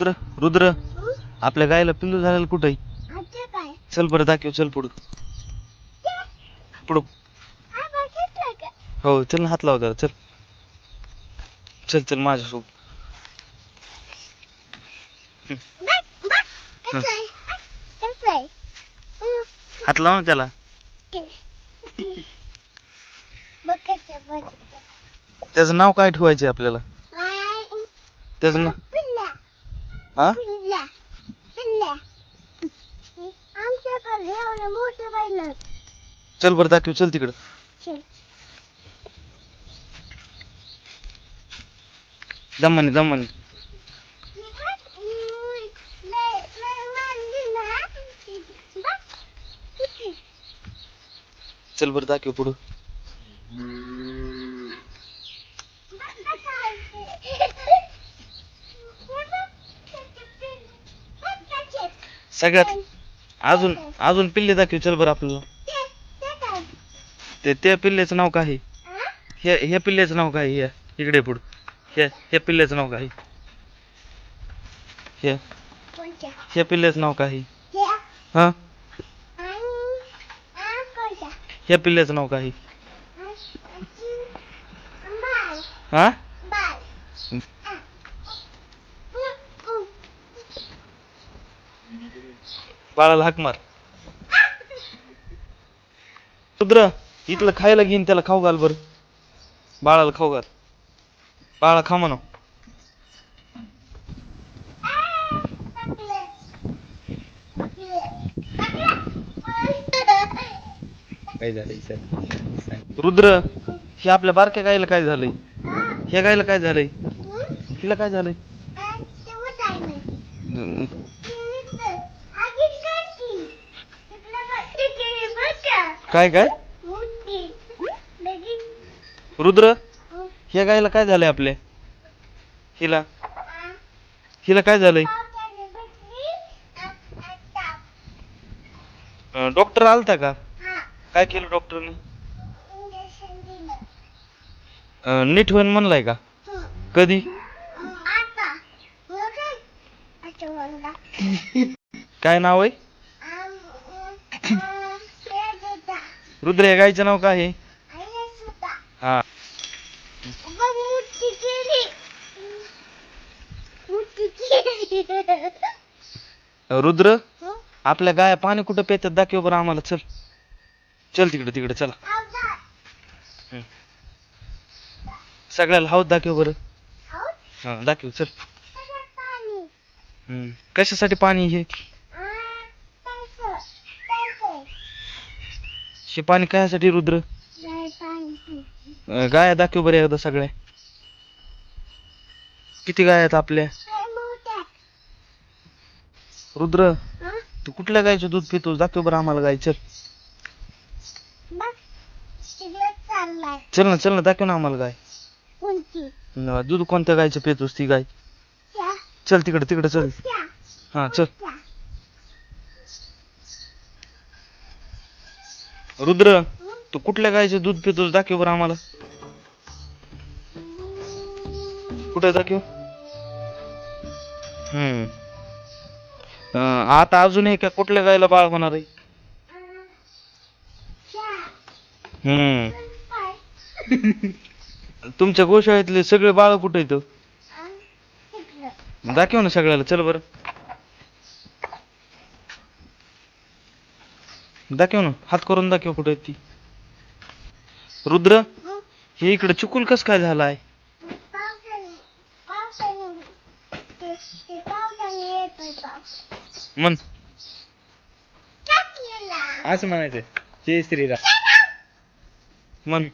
रुद्र रुद्र. आपल्या गायला पिल्लू झालेलं कुठे चल बरं दाखव चल पुढं. पुढं. हा हो चल ना हात लाव जरा चल. चल चल माझ्यासोबत. हात लाव ना त्याला. त्याचं नाव काय ठेवायचं आपल्याला? त्याचं नाव हा? चल बरं दाखव चल तिकडं. दमाने दमाने चल बरं दाखव पुढं. सगळ्यात अजून अजून पिल्ले दाखव चल बरं आपल्याला. ते त्या पिल्ल्याचं नाव काय? हे हे पिल्ल्याचं नाव काय? हे इकडे पुढं. हे हे पिल्ल्याचं नाव काय? हे हे पिल्ल्याचं नाव काय? हा? हे? पिल्ल्याचं नाव काय? हा? बाळाला हाक मार. रुद्र इथलं खायला घेईन त्याला खाऊ घाल बर. बाळाला खाऊ घाल. बाळा खा म्हणा काय झालंय रुद्र हे आपल्या बारक्या गायला काय झालंय? ह्या गायला काय झालंय? तिला काय झालंय? काय काय? रुद्र? ह्या गायला काय झालंय आपल्या हिला? हिला काय झालंय? डॉक्टर आलता का? काय केलं डॉक्टरने? नीट होईन म्हणलाय का? कधी? काय नाव आहे? रुद्र या गायचं नाव काय आहे? हा. रुद्र आपल्या गाया पाणी कुठं पेतात दाखव बरं आम्हाला. चल. चल तिकडे तिकडे. चला. सगळ्याला हाऊत दाखव बरं. हा दाखव. चल. कशासाठी पाणी हे? हे पाणी कायसाठी रुद्र? गाया दाखव बरं एकदा सगळ्या. किती गाय आहेत आपल्या? रुद्र तू कुठल्या गायचं दूध पितो दाखव बरं आम्हाला गाय चल. चल ना चल ना दाखव ना आम्हाला गाय. दूध कोणत्या गायचं पितोस ती गाय? चल तिकडे तिकडे चल. हा चल. रुद्र तू कुठल्या गायचं दूध पितोस? दाखव बरं आम्हाला. कुठे दाखव? हम्म. आता अजून एक कुठल्या गायला बाळ होणार आहे? हम्म. तुमच्या गोशाळेतले सगळे बाळ कुठे येतं दाखव ना सगळ्याला चल बरं. दाखव ना हात करून दाखव कुठे ती. रुद्र हे इकडे चुकून कस काय झालाय? म्हण. असं म्हणायचं जय श्रीराम. म्हण.